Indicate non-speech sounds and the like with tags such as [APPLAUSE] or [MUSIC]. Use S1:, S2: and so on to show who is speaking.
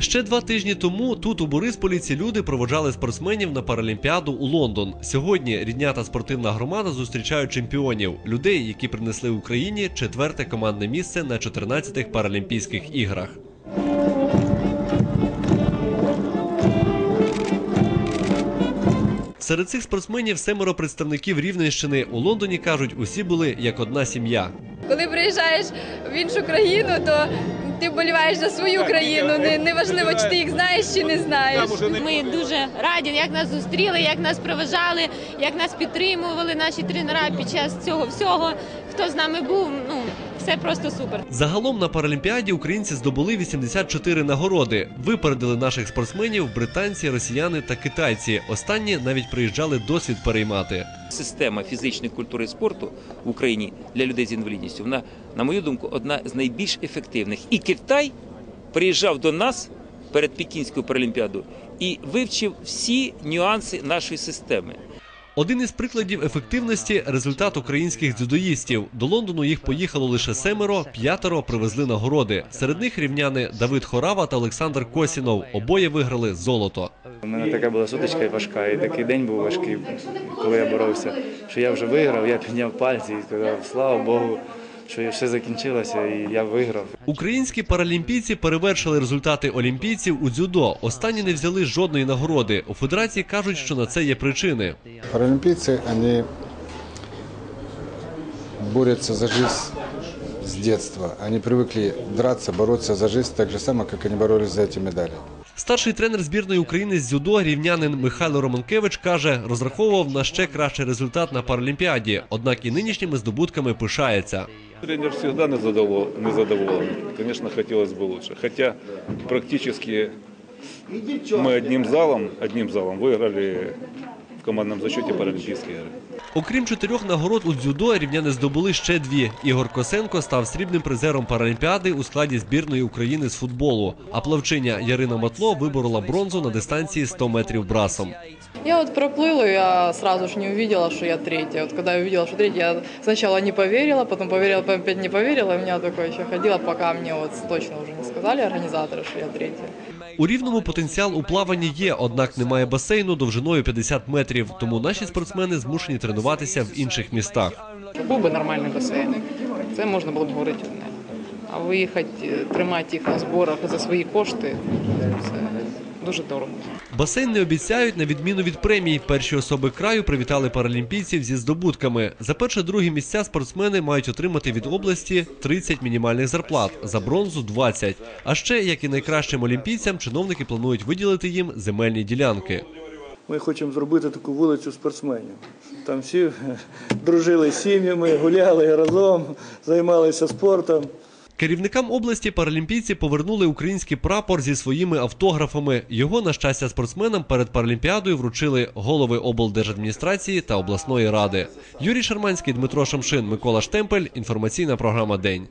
S1: Ще два тижні тому тут у Борисполі ці люди проводжали спортсменів на Паралімпіаду у Лондон. Сьогодні рідня та спортивна громада зустрічають чемпіонів людей, які принесли Україні четверте командне місце на 14-х Паралімпійських іграх. Серед цих спортсменів семеро представників Рівненщини у Лондоні кажуть, усі були як одна сім'я.
S2: Коли приїжджаєш в іншу країну, то ти вболіваєш за свою країну. Не, неважливо, чи ти їх знаєш чи не знаєш.
S3: Ми дуже раді, як нас зустріли, як нас проважали, як нас підтримували наші тренера під час цього всього. Хто з нами був, ну все просто супер.
S1: Загалом на Паралімпіаді українці здобули 84 нагороди. Випередили наших спортсменів британці, росіяни та китайці. Останні навіть приїжджали досвід переймати.
S4: Система фізичної культури і спорту в Україні для людей з інвалідністю, вона, на мою думку, одна з найбільш ефективних. І Китай приїжджав до нас перед Пекінською паралімпіадою і вивчив всі нюанси нашої системи.
S1: Один із прикладів ефективності результат українських дзюдоїстів. До Лондону їх поїхало лише семеро, п'ятеро привезли нагороди. Серед них рівняни Давид Хорава та Олександр Косінов. Обоє виграли золото.
S5: У мене така була сутичка важка, і такий день був важкий, коли я боровся. Що я вже виграв, я підняв пальці і сказав, слава Богу, що все закінчилося і я виграв.
S1: Українські паралімпійці перевершили результати олімпійців у дзюдо. Останні не взяли жодної нагороди. У федерації кажуть, що на це є причини.
S6: Паралимпийцы, они борются за жизнь с детства. Они привыкли драться, бороться за жизнь так же само, как они боролись за эти медали.
S1: Старший тренер збірної України з дзюдо рівнянин Михайло Романкевич каже, розраховував на ще кращий результат на Паралімпіаді, однак і нинішніми здобутками пишається.
S7: Тренер всегда незадовол- незадоволен. Конечно, хотелось бы лучше. Хотя практически мы одним залом, одним залом выиграли в командном зачуті Паралимпийские игры.
S1: Окрім чотирьох нагород у дзюдо, рівняни здобули ще дві. Ігор Косенко став срібним призером Паралімпіади у складі збірної України з футболу. А плавчиня Ярина Матло виборола бронзу на дистанції 100 метрів брасом.
S8: Я вот проплыла, я сразу же не увидела, что я третья. Вот когда я увидела, что третья, я сначала не поверила, потом поверила, потом опять не поверила. И у меня такое еще ходило, пока мне вот точно уже не сказали организаторы, что я третья.
S1: У рівному потенціал у плаванні є, однак немає басейну довжиною 50 метрів. Тому наші спортсмени змушені тренуватися в інших містах.
S8: Був би нормальний басейн. Це можна було б говорити одне. А виїхати, е, тримати їх на зборах за свої кошти, це дуже дорого.
S1: Басейн не обіцяють на відміну від премій. Перші особи краю привітали паралімпійців зі здобутками. За перше-друге місця спортсмени мають отримати від області 30 мінімальних зарплат, за бронзу 20. А ще, як і найкращим олімпійцям, чиновники планують виділити їм земельні ділянки.
S9: Ми хочемо зробити таку вулицю спортсменів. Там всі [LAUGHS] дружили з сім'ями, гуляли разом, займалися спортом.
S1: Керівникам області паралімпійці повернули український прапор зі своїми автографами. Його, на щастя, спортсменам перед паралімпіадою вручили голови облдержадміністрації та обласної ради. Юрій Шарманський, Дмитро Шамшин, Микола Штемпель. Інформаційна програма День.